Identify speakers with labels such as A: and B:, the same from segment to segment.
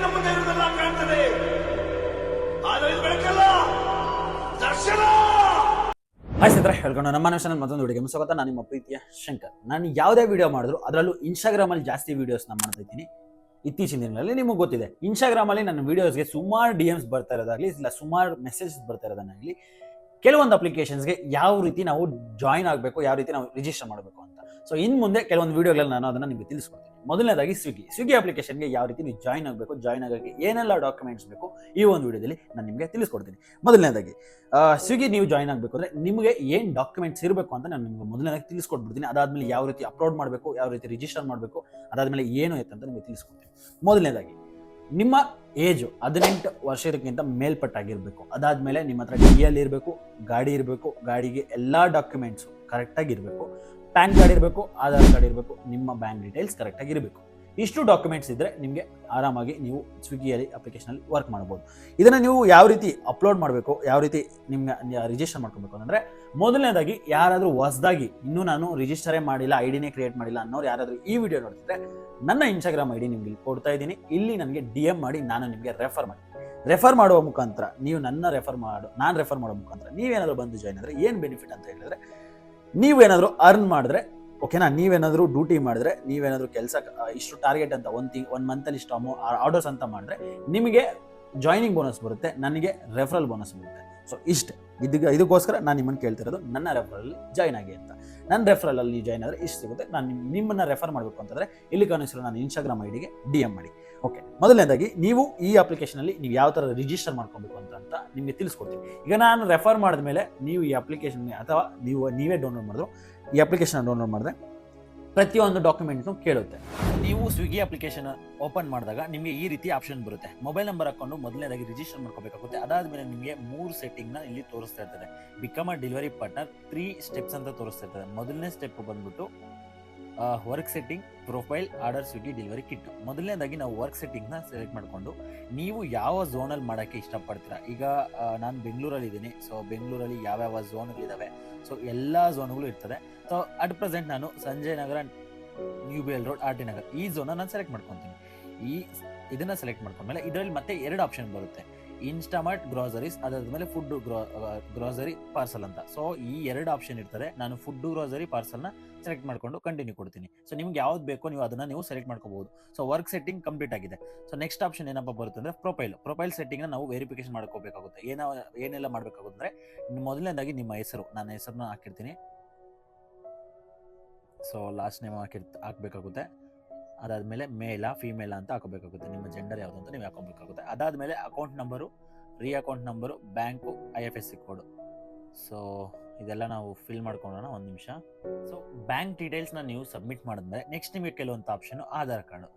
A: ಕಣ್ಣ ಮುಂದೆ ಇರುವುದೆಲ್ಲ ಕಾಣ್ತದೆ. ಆದರೆ ಇದು ಬೆಳಕಲ್ಲ. ದರ್ಶನ!
B: ಹಾಯ್ ಸ್ನೇಹಿತರೆ, ಹೇಳ್ಕೊಂಡು ನಮ್ಮ ಚಾನಲ್ ಮತ್ತೊಂದು ವಿಡಿಯೋಗೆ ಸ್ವಾಗತ. ನಾನು ನಿಮ್ಮ ಪ್ರೀತಿಯ ಶಂಕರ್. ನಾನು ಯಾವುದೇ ವಿಡಿಯೋ ಮಾಡಿದ್ರು ಅದರಲ್ಲೂ ಇನ್ಸ್ಟಾಗ್ರಾಮಲ್ಲಿ ಜಾಸ್ತಿ ವೀಡಿಯೋಸ್ನ ಮಾಡ್ತಾ ಇದ್ದೀನಿ. ಇತ್ತೀಚಿನ ದಿನಗಳಲ್ಲಿ ನಿಮಗೆ ಗೊತ್ತಿದೆ. ಇನ್ಸ್ಟಾಗ್ರಾಮಲ್ಲಿ ನನ್ನ ವೀಡಿಯೋಸ್ಗೆ ಸುಮಾರು ಡಿ ಎಮ್ಸ್ ಬರ್ತಾ ಇರೋದಾಗಲಿ, ಇಲ್ಲ ಸುಮಾರು ಮೆಸೇಜ್ ಬರ್ತಾ ಇರೋದನ್ನಾಗಲಿ ಕೆಲವೊಂದು ಅಪ್ಲಿಕೇಶನ್ಸ್ಗೆ ಯಾವ ರೀತಿ ನಾವು ಜಾಯಿನ್ ಆಗಬೇಕು, ಯಾವ ರೀತಿ ನಾವು ರಿಜಿಸ್ಟರ್ ಮಾಡಬೇಕು ಅಂತ. ಸೊ ಇನ್ನು ಮುಂದೆ ಕೆಲವೊಂದು ವೀಡಿಯೋಗಳಲ್ಲಿ ನಾನು ಅದನ್ನು ನಿಮಗೆ ತಿಳಿಸ್ಕೊಡ್ತೀನಿ. ಮೊದಲನೇದಾಗಿ ಸ್ವಿಗ್ಗಿ ಸ್ವಿಗ್ಗಿ ಅಪ್ಲಿಕೇಶನ್ಗೆ ಯಾವ ರೀತಿ ನೀವು ಜಾಯಿನ್ ಆಗಬೇಕು ಜಾಯಿನ್ ಆಗೋಕ್ಕೆ ಏನೆಲ್ಲ ಡಾಕ್ಯುಮೆಂಟ್ಸ್ ಬೇಕು, ಈ ಒಂದು ವಿಡಿಯೋದಲ್ಲಿ ನಾನು ನಿಮಗೆ ತಿಳಿಸ್ಕೊಡ್ತೀನಿ. ಮೊದಲನೇದಾಗಿ ಸ್ವಿಗ್ಗಿ ನೀವು ಜಾಯಿನ್ ಆಗಬೇಕು ಅಂದರೆ ನಿಮಗೆ ಏನು ಡಾಕ್ಯುಮೆಂಟ್ಸ್ ಇರಬೇಕು ಅಂತ ನಾನು ನಿಮಗೆ ಮೊದಲನೇದಾಗಿ ತಿಳಿಸ್ಕೊಟ್ಬಿಡ್ತೀನಿ ಅದಾದಮೇಲೆ ಯಾವ ರೀತಿ ಅಪ್ಲೋಡ್ ಮಾಡಬೇಕು, ಯಾವ ರೀತಿ ರಿಜಿಸ್ಟರ್ ಮಾಡಬೇಕು, ಅದಾದಮೇಲೆ ಏನು ಐತೆ ಅಂತ ನಿಮಗೆ ತಿಳಿಸ್ಕೊಡ್ತೀನಿ. ಮೊದಲನೇದಾಗಿ, ನಿಮ್ಮ ಏಜು ಹದಿನೆಂಟು ವರ್ಷದಕ್ಕಿಂತ ಮೇಲ್ಪಟ್ಟಾಗಿರಬೇಕು. ಅದಾದಮೇಲೆ ನಿಮ್ಮ ಹತ್ರ ಡಿ ಎಲ್ ಇರಬೇಕು, ಗಾಡಿ ಇರಬೇಕು, ಗಾಡಿಗೆ ಎಲ್ಲ ಡಾಕ್ಯುಮೆಂಟ್ಸು ಕರೆಕ್ಟಾಗಿ ಇರಬೇಕು. ಪ್ಯಾನ್ ಕಾರ್ಡ್ ಇರಬೇಕು, ಆಧಾರ್ ಕಾರ್ಡ್ ಇರಬೇಕು, ನಿಮ್ಮ ಬ್ಯಾಂಕ್ ಡೀಟೇಲ್ಸ್ ಕರೆಕ್ಟಾಗಿ ಇರಬೇಕು. ಇಷ್ಟು ಡಾಕ್ಯುಮೆಂಟ್ಸ್ ಇದ್ದರೆ ನಿಮಗೆ ಆರಾಮಾಗಿ ನೀವು ಸ್ವಿಗ್ಗಿಯಲ್ಲಿ ಅಪ್ಲಿಕೇಶನಲ್ಲಿ ವರ್ಕ್ ಮಾಡ್ಬೋದು. ಇದನ್ನು ನೀವು ಯಾವ ರೀತಿ ಅಪ್ಲೋಡ್ ಮಾಡಬೇಕು, ಯಾವ ರೀತಿ ನಿಮ್ಮ ರಿಜಿಸ್ಟರ್ ಮಾಡ್ಕೋಬೇಕು ಅಂದರೆ ಮೊದಲನೇದಾಗಿ ಯಾರಾದರೂ ಹೊಸದಾಗಿ ಇನ್ನೂ ನಾನು ರಿಜಿಸ್ಟರೇ ಮಾಡಿಲ್ಲ ಐಡಿನೇ ಡಿನೇ ಕ್ರಿಯೇಟ್ ಮಾಡಿಲ್ಲ ಅನ್ನೋರು ಯಾರಾದರೂ ಈ ವಿಡಿಯೋ ನೋಡ್ತಿದ್ರೆ ನನ್ನ ಇನ್ಸ್ಟಾಗ್ರಾಮ್ ಐ ಡಿ ನಿಮ್ಗೆ ಕೊಡ್ತಾ ಇದ್ದೀನಿ. ಇಲ್ಲಿ ನನಗೆ ಡಿ ಎಂ ಮಾಡಿ ನಾನು ನಿಮಗೆ ರೆಫರ್ ಮಾಡಿ. ರೆಫರ್ ಮಾಡುವ ಮುಖಾಂತರ, ನೀವು ನನ್ನ ರೆಫರ್ ಮಾಡು, ನಾನು ರೆಫರ್ ಮಾಡೋ ಮುಖಾಂತರ ನೀವೇನಾದರೂ ಬಂದು ಜಾಯ್ನ್ ಆದರೆ ಏನು ಬೆನಿಫಿಟ್ ಅಂತ ಹೇಳಿದ್ರೆ ನೀವೇನಾದರೂ ಅರ್ನ್ ಮಾಡಿದ್ರೆ ಓಕೆನಾ ನೀವೇನಾದರೂ ಡ್ಯೂಟಿ ಮಾಡಿದ್ರೆ, ನೀವೇನಾದರೂ ಕೆಲಸ ಇಷ್ಟು ಟಾರ್ಗೆಟ್ ಅಂತ ಒಂದು ತಿಂಗ್, ಒಂದು ಮಂತಲ್ಲಿ ಇಷ್ಟು ಅಮೌ ಆರ್ಡರ್ಸ್ ಅಂತ ಮಾಡಿದ್ರೆ, ನಿಮಗೆ ಜಾಯ್ನಿಂಗ್ ಬೋನಸ್ ಬರುತ್ತೆ, ನನಗೆ ರೆಫರಲ್ ಬೋನಸ್ ಬರುತ್ತೆ. ಸೊ ಇಷ್ಟು. ಇದಕ್ಕೆ ಇದಕ್ಕೋಸ್ಕರ ನಾನು ನಿಮ್ಮನ್ನು ಕೇಳ್ತಿರೋದು, ನನ್ನ ರೆಫರಲ್ಲಿ ಜಾಯ್ನ್ ಆಗಿ ಅಂತ. ನನ್ನ ರೆಫರಲಲ್ಲಿ ಜಾಯ್ನ್ ಆದರೆ ಇಷ್ಟು ಸಿಗುತ್ತೆ. ನಾನು ನಿಮ್ಮನ್ನು ರೆಫರ್ ಮಾಡಬೇಕು ಅಂತಂದರೆ, ಇಲ್ಲಿ ಕಾಣಿಸಿರೋ ನಾನು ಇನ್ಸ್ಟಾಗ್ರಾಮ್ ಐ ಡಿಗೆ ಡಿ ಎಂ ಮಾಡಿ. ಓಕೆ ಮೊದಲನೇದಾಗಿ ನೀವು ಈ ಅಪ್ಲಿಕೇಶನಲ್ಲಿ ನೀವು ಯಾವ ಥರ ರಿಜಿಸ್ಟರ್ ಮಾಡ್ಕೊಬೇಕು ಅಂತ ಅಂತ ನಿಮಗೆ ತಿಳಿಸ್ಕೊಡ್ತೀನಿ. ಈಗ ನಾನು ರೆಫರ್ ಮಾಡಿದ ಮೇಲೆ ನೀವು ಈ ಅಪ್ಲಿಕೇಶನ್ ಅಥವಾ ನೀವು, ನೀವೇ ಡೌನ್ಲೋಡ್ ಮಾಡಿದ್ರು, ಈ ಅಪ್ಲಿಕೇಶನ್ ಡೌನ್ಲೋಡ್ ಮಾಡಿದ್ರೆ ಪ್ರತಿಯೊಂದು ಡಾಕ್ಯುಮೆಂಟ್ನು ಕೇಳುತ್ತೆ. ನೀವು ಸ್ವಿಗ್ಗಿ ಅಪ್ಲಿಕೇಶನ್ ಓಪನ್ ಮಾಡಿದಾಗ ನಿಮಗೆ ಈ ರೀತಿ ಆಪ್ಷನ್ ಬರುತ್ತೆ. ಮೊಬೈಲ್ ನಂಬರ್ ಹಾಕೊಂಡು ಮೊದಲನೇದಾಗಿ ರಿಜಿಸ್ಟರ್ ಮಾಡ್ಕೋಬೇಕಾಗುತ್ತೆ. ಅದಾದ್ಮೇಲೆ ನಿಮಗೆ ಮೂರು ಸೆಟ್ಟಿಂಗ್ನ ಇಲ್ಲಿ ತೋರಿಸ್ತಾ ಇರ್ತದೆ. Become a delivery partner three steps ಅಂತ ತೋರಿಸ್ತಾ ಇರ್ತದೆ. ಮೊದಲನೇ ಸ್ಟೆಪ್ ಬಂದ್ಬಿಟ್ಟು work setting profile order Swiggy delivery kit ಮೊದಲನೇದಾಗಿ ನಾವು ವರ್ಕ್ ಸೆಟ್ಟಿಂಗ್ನ ಸೆಲೆಕ್ಟ್ ಮಾಡಿಕೊಂಡು, ನೀವು ಯಾವ ಝೋನಲ್ಲಿ ಮಾಡೋಕ್ಕೆ ಇಷ್ಟಪಡ್ತೀರಾ? ಈಗ ನಾನು ಬೆಂಗಳೂರಲ್ಲಿ ಇದ್ದೀನಿ ಸೊ ಬೆಂಗಳೂರಲ್ಲಿ ಯಾವ್ಯಾವ ಝೋನ್ಗಳಿದ್ದಾವೆ ಸೊ ಎಲ್ಲ ಝೋನ್ಗಳು ಇರ್ತದೆ. ಸೊ ಅಟ್ ಪ್ರೆಸೆಂಟ್ ನಾನು Sanjay Nagar new BEL road R T Nagar. ಈ ಝೋನ ನಾನು ಸೆಲೆಕ್ಟ್ ಮಾಡ್ಕೊತೀನಿ. ಈ, ಇದನ್ನ ಸೆಲೆಕ್ಟ್ ಮಾಡ್ಕೊಂಡ್ಮೇಲೆ ಇದರಲ್ಲಿ ಮತ್ತೆ ಎರಡು ಆಪ್ಷನ್ ಬರುತ್ತೆ. ಇನ್ಸ್ಟಾಮಾರ್ಟ್ ಗ್ರಾಸರೀಸ್ ಅದಾದ್ಮೇಲೆ ಫುಡ್ ಗ್ರೋಸರಿ ಪಾರ್ಸಲ್ ಅಂತ. ಸೊ ಈ ಎರಡು ಆಪ್ಷನ್ ಇರ್ತಾರೆ ನಾನು ಫುಡ್ ಗ್ರಾಸರಿ ನ ಸೆಲೆಕ್ಟ್ ಮಾಡ್ಕೊಂಡು ಕಂಟಿನ್ಯೂ ಕೊಡ್ತೀನಿ. ಸೊ ನಿಮ್ಗೆ ಯಾವ್ದು ಬೇಕೋ ನೀವು ಅದನ್ನ ನೀವು ಸೆಲೆಕ್ಟ್ ಮಾಡ್ಕೋಬಹುದು ಸೊ ವರ್ಕ್ ಸೆಟ್ಟಿಂಗ್ ಕಂಪ್ಲೀಟ್ ಆಗಿದೆ. ಸೊ ನೆಕ್ಸ್ಟ್ ಆಪ್ಷನ್ ಏನಪ್ಪ ಬರುತ್ತೆ ಅಂದ್ರೆ ಪ್ರೊಫೈಲ್ ಪ್ರೊಫೈಲ್ ಸೆಟ್ಟಿಂಗ್ ನಾವು ವೆರಿಫಿಕೇಶನ್ ಮಾಡ್ಕೋಬೇಕಾಗುತ್ತೆ. ಏನೋ, ಏನೆಲ್ಲ ಮಾಡಬೇಕಾಗುತ್ತೆ ಅಂದ್ರೆ, ಮೊದಲನೇದಾಗಿ ನಿಮ್ಮ ಹೆಸರು. ನನ್ನ ಹೆಸರನ್ನ ಹಾಕಿರ್ತೀನಿ. ಸೊ ಲಾಸ್ಟ್ ನೇಮ್ ಹಾಕಿರ್, ಹಾಕಬೇಕಾಗುತ್ತೆ. ಅದಾದಮೇಲೆ ಮೇಲ, ಫಿಮೇಲ ಅಂತ ಹಾಕೋಬೇಕಾಗುತ್ತೆ. ನಿಮ್ಮ ಜೆಂಡರ್ ಯಾವುದು ಅಂತ ನೀವು ಹಾಕೋಬೇಕಾಗುತ್ತೆ. ಅದಾದಮೇಲೆ account number re account number bank I F S C code so ಇದೆಲ್ಲ ನಾವು ಫಿಲ್ ಮಾಡ್ಕೊಂಡೋಣ ಒಂದು ನಿಮಿಷ. ಸೊ ಬ್ಯಾಂಕ್ ಡೀಟೇಲ್ಸ್ನ ನೀವು ಸಬ್ಮಿಟ್ ಮಾಡಿದ್ಮೇಲೆ ನೆಕ್ಸ್ಟ್ ನಿಮಗೆ ಕೆಲವೊಂದು option Aadhaar card.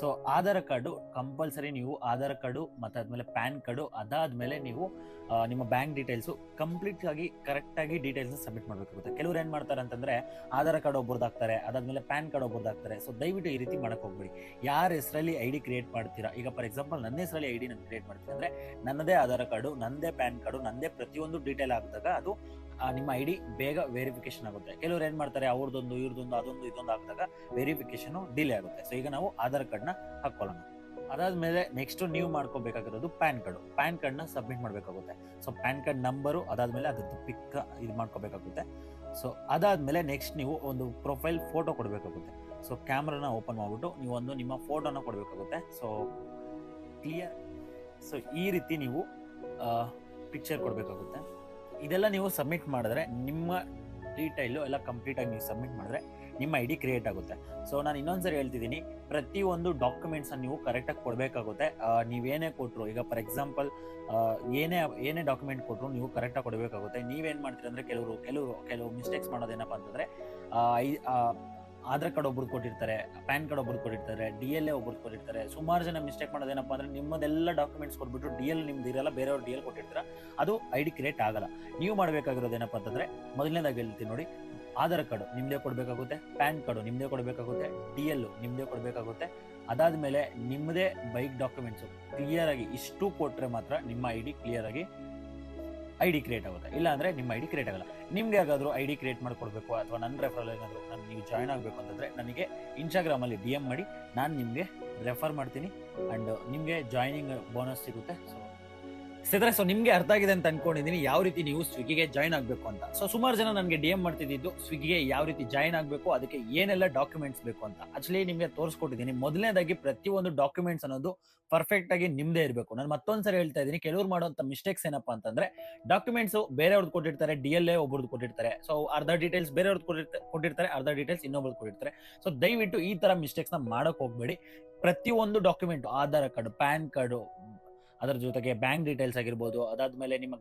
B: So Aadhaar card compulsory ನೀವು ಆಧಾರ್ ಕಾರ್ಡು ಮತ್ತು ಆದಮೇಲೆ ಪ್ಯಾನ್ ಕಾರ್ಡು ಅದಾದಮೇಲೆ ನೀವು ನಿಮ್ಮ ಬ್ಯಾಂಕ್ ಡೀಟೇಲ್ಸು ಕಂಪ್ಲೀಟ್ ಆಗಿ ಕರೆಕ್ಟಾಗಿ ಡೀಟೇಲ್ಸ್ನ ಸಬ್ಮಿಟ್ ಮಾಡಬೇಕಾಗುತ್ತೆ. ಕೆಲವ್ರು ಏನು ಮಾಡ್ತಾರೆ ಅಂತಂದರೆ ಆಧಾರ್ ಕಾರ್ಡ್ ಒಬ್ಬರದ್ದು ಹಾಕ್ತಾರೆ, ಅದಾದಮೇಲೆ ಪ್ಯಾನ್ ಕಾರ್ಡ್ ಒಬ್ಬರದ್ದು ಹಾಕ್ತಾರೆ. ಸೊ ದಯವಿಟ್ಟು ಈ ರೀತಿ ಮಾಡಕ್ಕೆ ಹೋಗ್ಬೇಡಿ. ಯಾರ ಹೆಸರಲ್ಲಿ ಐ ಡಿ ಕ್ರಿಯೇಟ್ ಮಾಡ್ತೀರಾ? ಈಗ ಫಾರ್ ಎಕ್ಸಾಂಪಲ್ ನನ್ನ ಹೆಸರಲ್ಲಿ ಐ ಡಿ ನಾನು ಕ್ರಿಯೇಟ್ ಮಾಡ್ತೀನಿ ಅಂದರೆ, ನನ್ನದೇ ಆಧಾರ್ ಕಾರ್ಡು ನನ್ನದೇ ಪ್ಯಾನ್ ಕಾರ್ಡು ನನ್ನದೇ ಪ್ರತಿಯೊಂದು ಡೀಟೇಲ್ ಹಾಕಿದಾಗ ಅದು ನಿಮ್ಮ ಐ ಡಿ ಬೇಗ ವೆರಿಫಿಕೇಶನ್ ಆಗುತ್ತೆ. ಕೆಲವರು ಏನು ಮಾಡ್ತಾರೆ, ಅವ್ರದ್ದೊಂದು ಇವ್ರದೊಂದು ಅದೊಂದು, ಇದೊಂದು ಹಾಕಿದಾಗ ವೆರಿಫಿಕೇಶನ್ ಡಿಲೇ ಆಗುತ್ತೆ. ಸೊ ಈಗ ನಾವು ಆಧಾರ್ ಕಾರ್ಡ್ನ ಹಾಕೊಳ್ಳೋಣ. ಅದಾದ್ಮೇಲೆ ನೆಕ್ಸ್ಟ್ ನೀವು ಮಾಡ್ಕೋಬೇಕಾಗಿರೋದು ಪ್ಯಾನ್ ಕಾರ್ಡು ಪ್ಯಾನ್ ಕಾರ್ಡ್ನ ಸಬ್ಮಿಟ್ ಮಾಡಬೇಕಾಗುತ್ತೆ. ಸೊ ಪ್ಯಾನ್ ಕಾರ್ಡ್ ನಂಬರು ಅದಾದ್ಮೇಲೆ ಅದ್ರದ್ದು ಪಿಕ್ ಇದು ಮಾಡ್ಕೋಬೇಕಾಗುತ್ತೆ. ಸೊ ಅದಾದ್ಮೇಲೆ ನೆಕ್ಸ್ಟ್ ನೀವು ಒಂದು ಪ್ರೊಫೈಲ್ ಫೋಟೋ ಕೊಡಬೇಕಾಗುತ್ತೆ. ಸೊ ಕ್ಯಾಮ್ರಾನ ಓಪನ್ ಮಾಡಿಬಿಟ್ಟು ನೀವು ಒಂದು ನಿಮ್ಮ ಫೋಟೋನ ಕೊಡಬೇಕಾಗುತ್ತೆ. ಸೊ ಕ್ಲಿಯರ್ ಸೊ ಈ ರೀತಿ ನೀವು ಪಿಕ್ಚರ್ ಕೊಡಬೇಕಾಗುತ್ತೆ. ಇದೆಲ್ಲ ನೀವು ಸಬ್ಮಿಟ್ ಮಾಡಿದ್ರೆ ನಿಮ್ಮ ಡೀಟೈಲು ಎಲ್ಲ ಕಂಪ್ಲೀಟಾಗಿ ನೀವು ಸಬ್ಮಿಟ್ ಮಾಡಿದ್ರೆ ನಿಮ್ಮ ಐ ಡಿ ಕ್ರಿಯೇಟ್ ಆಗುತ್ತೆ. ಸೊ ನಾನು ಇನ್ನೊಂದ್ಸರಿ ಹೇಳ್ತಿದ್ದೀನಿ, ಪ್ರತಿಯೊಂದು ಡಾಕ್ಯುಮೆಂಟ್ಸನ್ನು ನೀವು ಕರೆಕ್ಟಾಗಿ ಕೊಡಬೇಕಾಗುತ್ತೆ. ನೀವೇನೇ ಕೊಟ್ಟರು ಈಗ ಫಾರ್ ಎಕ್ಸಾಂಪಲ್ ಏನೇ ಏನೇ ಡಾಕ್ಯುಮೆಂಟ್ ಕೊಟ್ಟರು ನೀವು ಕರೆಕ್ಟಾಗಿ ಕೊಡಬೇಕಾಗುತ್ತೆ. ನೀವೇನು ಮಾಡ್ತೀರಿ ಅಂದರೆ, ಕೆಲವರು ಕೆಲವರು, ಕೆಲವು ಮಿಸ್ಟೇಕ್ಸ್ ಮಾಡೋದೇನಪ್ಪ ಅಂತಂದರೆ ಐ ಆಧಾರ್ ಕಾರ್ಡ್ ಒಬ್ರು ಕೊಟ್ಟಿರ್ತಾರೆ, ಪ್ಯಾನ್ ಕಾರ್ಡ್ ಒಬ್ರು ಕೊಟ್ಟಿರ್ತಾರೆ ಡಿ ಎಲ್ ಎ ಒಬ್ರು ಕೊಟ್ಟಿರ್ತಾರೆ. ಸುಮಾರು ಜನ ಮಿಸ್ಟೇಕ್ ಮಾಡೋದೇನಪ್ಪ ಅಂದರೆ ನಿಮ್ಮದೆಲ್ಲ ಡಾಕ್ಯುಮೆಂಟ್ಸ್ ಕೊಟ್ಬಿಟ್ಟು ಡಿ ಎಲ್ ನಿಮ್ದು ಇರಲ್ಲ, ಬೇರೆಯವ್ರು ಡಿ ಎಲ್ ಕೊಟ್ಟಿರ್ತಾರೆ, ಅದು ಐ ಡಿ ಕ್ರಿಯೇಟ್ ಆಗಲ್ಲ. ನೀವು ಮಾಡಬೇಕಾಗಿರೋದೇನಪ್ಪ ಅಂತಂದರೆ ಮೊದಲನೇದಾಗಿ ಹೇಳ್ತೀನಿ ನೋಡಿ, ಆಧಾರ್ ಕಾರ್ಡು ನಿಮ್ಮದೇ ಕೊಡಬೇಕಾಗುತ್ತೆ, ಪ್ಯಾನ್ ಕಾರ್ಡು ನಿಮ್ಮದೇ ಕೊಡಬೇಕಾಗುತ್ತೆ ಡಿ ಎಲ್ ನಿಮ್ಮದೇ ಕೊಡಬೇಕಾಗುತ್ತೆ. ಅದಾದಮೇಲೆ ನಿಮ್ಮದೇ ಬೈಕ್ ಡಾಕ್ಯುಮೆಂಟ್ಸು ಕ್ಲಿಯರ್ ಆಗಿ ಇಷ್ಟು ಕೊಟ್ಟರೆ ಮಾತ್ರ ನಿಮ್ಮ ಐ ಡಿ ಕ್ಲಿಯರ್ ಆಗಿ ಐ ಡಿ ಕ್ರಿಯೇಟ್ ಆಗುತ್ತೆ. ಇಲ್ಲ ಅಂದರೆ ನಿಮ್ಮ ಐ ಡಿ ಕ್ರಿಯೇಟ್ ಆಗಲ್ಲ. ನಿಮ್ಗೆ ಯಾವ್ದಾದ್ರು ಐ ಡಿ ಕ್ರಿಯೇಟ್ ಮಾಡ್ಕೊಡ್ಬೇಕು ಅಥವಾ ನನ್ನ ರೆಫರಲ್ ಏನಾದರೂ, ನಾನು ನೀವು ಜಾಯ್ನ್ ಆಗಬೇಕು ಅಂತಂದರೆ ನನಗೆ ಇನ್ಸ್ಟಾಗ್ರಾಮಲ್ಲಿ ಡಿ ಎಂ ಮಾಡಿ ನಾನು ನಿಮಗೆ ರೆಫರ್ ಮಾಡ್ತೀನಿ. ಆ್ಯಂಡ್ ನಿಮಗೆ ಜಾಯ್ನಿಂಗ್ ಬೋನಸ್ ಸಿಗುತ್ತೆ. ಸೊ ಸಿದ್ರೆ ಸೊ ನಿಮಗೆ ಅರ್ಥ ಆಗಿದೆ ಅಂತ ಅನ್ಕೊಂಡಿದ್ದೀನಿ. ಯಾವ ರೀತಿ ನೀವು ಸ್ವಿಗ್ಗಿಗೆ ಜಾಯ್ನ್ ಆಗಬೇಕು ಅಂತ. ಸೊ ಸುಮಾರು ಜನ ನನಗೆ ಡಿ ಎಂ ಮಾಡ್ತಿದ್ದು ಸ್ವಿಗ್ಗಿಗೆ ಯಾವ ರೀತಿ ಜಾಯ್ನ್ ಆಗಬೇಕು, ಅದಕ್ಕೆ ಏನೆಲ್ಲ ಡಾಕ್ಯುಮೆಂಟ್ಸ್ ಬೇಕು ಅಂತ. ಆಕ್ಚುಲಿ ನಿಮಗೆ ತೋರಿಸ್ಕೊಟ್ಟಿದ್ದೀನಿ. ಮೊದಲನೇದಾಗಿ ಪ್ರತಿಯೊಂದು ಡಾಕ್ಯುಮೆಂಟ್ಸ್ ಅನ್ನೋದು ಪರ್ಫೆಕ್ಟ್ ಆಗಿ ನಿಮ್ದೇ ಇರಬೇಕು. ನಾನು ಮತ್ತೊಂದ್ಸರಿ ಹೇಳ್ತಾ ಇದ್ದೀನಿ, ಕೆಲವರು ಮಾಡುವಂತ ಮಿಸ್ಟೇಕ್ಸ್ ಏನಪ್ಪಾ ಅಂತಂದ್ರೆ ಡಾಕ್ಯುಮೆಂಟ್ಸ್ ಬೇರೆಯವ್ರದ್ದು ಕೊಟ್ಟಿರ್ತಾರೆ ಡಿ ಎಲ್ ಎ ಒಬ್ಬರದ್ದು ಕೊಟ್ಟಿರ್ತಾರೆ. ಸೊ ಅರ್ಧ ಡೀಟೇಲ್ಸ್ ಬೇರೆಯವ್ರದ್ದು ಕೊಟ್ಟಿರ್ತಾರೆ ಕೊಟ್ಟಿರ್ತಾರೆ, ಅರ್ಧ ಡೀಟೇಲ್ಸ್ ಇನ್ನೊಬ್ರದ್ದು ಕೊಟ್ಟಿರ್ತಾರೆ. ಸೊ ದಯವಿಟ್ಟು ಈ ತರ ಮಿಸ್ಟೇಕ್ಸ್ನ ಮಾಡಕ್ ಹೋಗ್ಬೇಡಿ. ಪ್ರತಿಯೊಂದು document Aadhaar card, PAN card ಅದರ ಜೊತೆಗೆ ಬ್ಯಾಂಕ್ ಡೀಟೇಲ್ಸ್ ಆಗಿರ್ಬೋದು, ಅದಾದ್ಮೇಲೆ ನಿಮ್ಮ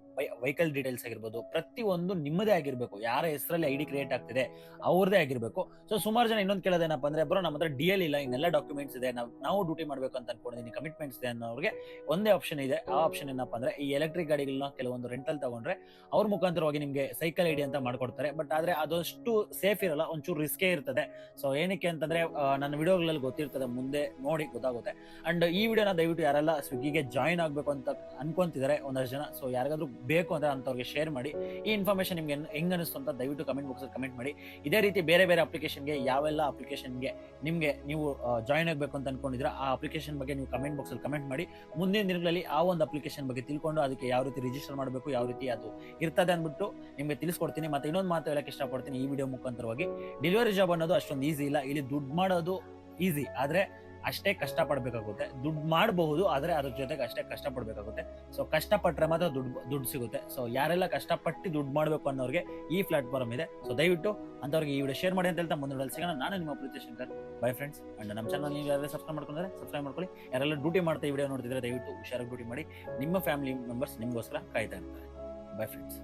B: ವೆಹಿಕಲ್ ಡೀಟೇಲ್ಸ್ ಆಗಿರ್ಬೋದು, ಪ್ರತಿಯೊಂದು ನಿಮ್ಮದೇ ಆಗಿರ್ಬೇಕು. ಯಾರ ಹೆಸರಲ್ಲಿ ಐ ಡಿ ಕ್ರಿಯೇಟ್ ಆಗ್ತಿದೆ ಅವ್ರದೇ ಆಗಿರ್ಬೇಕು. ಸೊ ಸುಮಾರು ಜನ ಇನ್ನೊಂದು ಕೇಳೋದೇನಪ್ಪ ಅಂದ್ರೆ, ಬ್ರೋ ನಮ್ಮ ಹತ್ರ ಡಿ ಎಲ್ ಇಲ್ಲ, ಇನ್ನೆಲ್ಲ ಡಾಕ್ಯುಮೆಂಟ್ಸ್ ಇದೆ, ನಾವು ನಾವು ಡ್ಯೂಟಿ ಮಾಡ್ಬೇಕು ಅಂತ ಅನ್ಕೊಂಡಿದ್ದೀನಿ ಕಮಿಟ್ಮೆಂಟ್ಸ್ ಇದೆ ಅನ್ನೋರಿಗೆ ಒಂದೇ ಆಪ್ಷನ್ ಇದೆ. ಆ ಆಪ್ಷನ್ ಏನಪ್ಪ ಅಂದ್ರೆ, ಈ ಎಲೆಕ್ಟ್ರಿಕ್ ಗಾಡಿಗಳನ್ನ ಕೆಲವೊಂದು ರೆಂಟಲ್ ತಗೊಂಡ್ರೆ, ಅವ್ರ ಮುಖಾಂತರವಾಗಿ ನಿಮಗೆ ಸೈಕಲ್ ಐಡಿ ಅಂತ ಮಾಡ್ಕೊಡ್ತಾರೆ. ಬಟ್ ಆದ್ರೆ ಅದಷ್ಟು ಸೇಫ್ ಇರಲ್ಲ, ಒಂಚೂರು ರಿಸ್ಕೇ ಇರ್ತದೆ. ಸೊ ಏನಕ್ಕೆ ಅಂತಂದ್ರೆ ನನ್ನ ವಿಡಿಯೋಗಳಲ್ಲಿ ಗೊತ್ತಿರ್ತದೆ, ಮುಂದೆ ನೋಡಿ ಗೊತ್ತಾಗುತ್ತೆ. ಅಂಡ್ ಈ ವಿಡಿಯೋನ ದಯವಿಟ್ಟು ಯಾರೆಲ್ಲ ಸ್ವಿಗ್ಗಿಗೆ ಜಾಯಿನ್ ಆಗಬೇಕು ಅಂತ ಅನ್ಕೊಂತಿದ್ದಾರೆ ಒಂದಷ್ಟು ಜನ. ಸೊ ಯಾರಿಗಾದ್ರೂ ಬೇಕು ಅಂದ್ರೆ ಅಂತವ್ರಿಗೆ ಶೇರ್ ಮಾಡಿ. ಈ ಇನ್ಫಾರ್ಮೇಷನ್ ನಿಮ್ಗೆ ಹೆಂಗ್- ಅನಿಸ್ತು ಅಂತ ದಯವಿಟ್ಟು ಕಮೆಂಟ್ ಬಾಕ್ಸ್ ಕಮೆಂಟ್ ಮಾಡಿ. ಇದೇ ರೀತಿ ಬೇರೆ ಬೇರೆ ಅಪ್ಲಿಕೇಶನ್ಗೆ ಯಾವೆಲ್ಲ ಅಪ್ಲಿಕೇಶನ್ಗೆ ನಿಮಗೆ ನೀವು ಜಾಯಿನ್ ಆಗಬೇಕು ಅಂತ ಅನ್ಕೊಂಡಿದ್ರೆ ಆ ಅಪ್ಲಿಕೇಶನ್ ಬಗ್ಗೆ ನೀವು ಕಮೆಂಟ್ ಬಾಕ್ಸಲ್ಲಿ ಕಮೆಂಟ್ ಮಾಡಿ. ಮುಂದಿನ ದಿನಗಳಲ್ಲಿ ಆ ಒಂದು ಅಪ್ಲಿಕೇಶನ್ ಬಗ್ಗೆ ತಿಳ್ಕೊಂಡು ಅದಕ್ಕೆ ಯಾವ ರೀತಿ ರಿಜಿಸ್ಟರ್ ಮಾಡಬೇಕು, ಯಾವ ರೀತಿ ಅದು ಇರ್ತದೆ ಅಂದ್ಬಿಟ್ಟು ನಿಮಗೆ ತಿಳಿಸ್ಕೊಡ್ತೀನಿ. ಮತ್ತೆ ಇನ್ನೊಂದು ಮಾತು ಹೇಳಕ್ಕೆ ಇಷ್ಟಪಡ್ತೀನಿ ಈ ವಿಡಿಯೋ ಮುಖಾಂತರವಾಗಿ. ಡೆಲಿವರಿ ಜಾಬ್ ಅನ್ನೋದು ಅಷ್ಟೊಂದು ಈಸಿ ಇಲ್ಲ. ಇಲ್ಲಿ ದುಡ್ಡು ಮಾಡೋದು ಈಸಿ ಆದ್ರೆ ಅಷ್ಟೇ ಕಷ್ಟ ಪಡ್ಬೇಕಾಗುತ್ತೆ ದುಡ್ಡು ಮಾಡಬಹುದು, ಆದ್ರೆ ಅದ್ರ ಜೊತೆಗೆ ಅಷ್ಟೇ ಕಷ್ಟ ಪಡ್ಬೇಕಾಗುತ್ತೆ ಸೊ ಕಷ್ಟಪಟ್ರೆ ಮಾತ್ರ ದುಡ್ಡು ದುಡ್ಡು ಸಿಗುತ್ತೆ. ಸೊ ಯಾರೆಲ್ಲ ಕಷ್ಟಪಟ್ಟು ದುಡ್ಡು ಮಾಡಬೇಕು ಅನ್ನೋರಿಗೆ ಈ ಪ್ಲಾಟ್ಫಾರ್ಮ್ ಇದೆ. ಸೊ ದಯವಿಟ್ಟು ಅಂತವ್ರಿಗೆ ಈ ವಿಡಿಯೋ ಶೇರ್ ಮಾಡಿ ಅಂತ ಹೇಳ್ತಾ ಮುಂದೆ ಸಿಗೋಣ. ನಾನು ನಿಮ್ಮ Preethi Shankar. Bye friends and ನಮ್ಮ ಚಾನಲ್ ನೀವು ಯಾರೆಲ್ಲ ಸಬ್ಸ್ಕ್ರೈಬ್ ಮಾಡ್ಕೊಂಡ್ರೆ ಸಬ್ಸ್ಕ್ರೈಬ್ ಮಾಡ್ಕೊಳ್ಳಿ. ಯಾರೆಲ್ಲ ಡ್ಯೂಟಿ ಮಾಡ್ತಾ ಈ ವಿಡಿಯೋ ನೋಡ್ತಿದ್ರೆ ದಯವಿಟ್ಟು ಹುಷಾರಾಗಿ ಡ್ಯೂಟಿ ಮಾಡಿ. ನಿಮ್ಮ ಫ್ಯಾಮಿಲಿ ಮೆಂಬರ್ಸ್ ನಿಮಗೋಸ್ಕರ ಕಾಯ್ತಾ ಇರ್ತಾರೆ. By friends